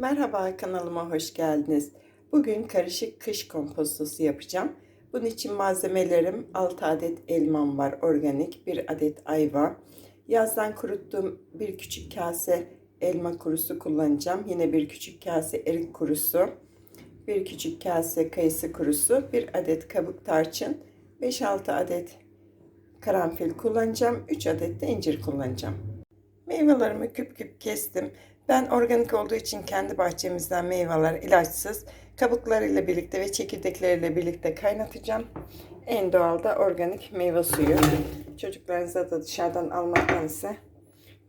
Merhaba kanalıma hoş geldiniz. Bugün karışık kış kompostosu yapacağım. Bunun için malzemelerim 6 adet elmam var organik, 1 adet ayva. Yazdan kuruttuğum bir küçük kase elma kurusu kullanacağım. Yine bir küçük kase erik kurusu, bir küçük kase kayısı kurusu, bir adet kabuk tarçın, 5-6 adet karanfil kullanacağım, 3 adet de incir kullanacağım. Meyvelerimi küp küp kestim. Ben organik olduğu için kendi bahçemizden meyveler ilaçsız kabuklarıyla birlikte ve çekirdekleriyle birlikte kaynatacağım. En doğal da organik meyve suyu. Çocuklarınıza da dışarıdan almaktansa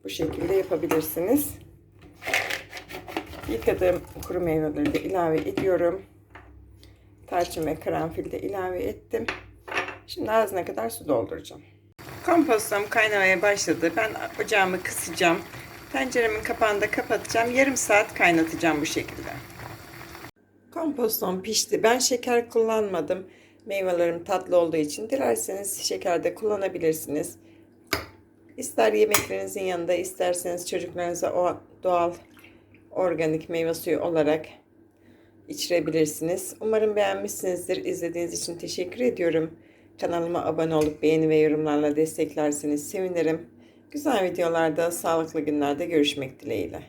bu şekilde yapabilirsiniz. Yıkadığım kuru meyveleri de ilave ediyorum. Tarçın ve karanfil de ilave ettim. Şimdi ağzına kadar su dolduracağım. Kompostom kaynamaya başladı. Ben ocağımı kısacağım. Tenceremin kapağını da kapatacağım. Yarım saat kaynatacağım bu şekilde. Kompostom pişti. Ben şeker kullanmadım. Meyvelerim tatlı olduğu için. Dilerseniz şeker de kullanabilirsiniz. İster yemeklerinizin yanında isterseniz çocuklarınıza o doğal organik meyve suyu olarak içirebilirsiniz. Umarım beğenmişsinizdir. İzlediğiniz için teşekkür ediyorum. Kanalıma abone olup beğeni ve yorumlarla desteklerseniz sevinirim. Güzel videolarda, sağlıklı günlerde görüşmek dileğiyle.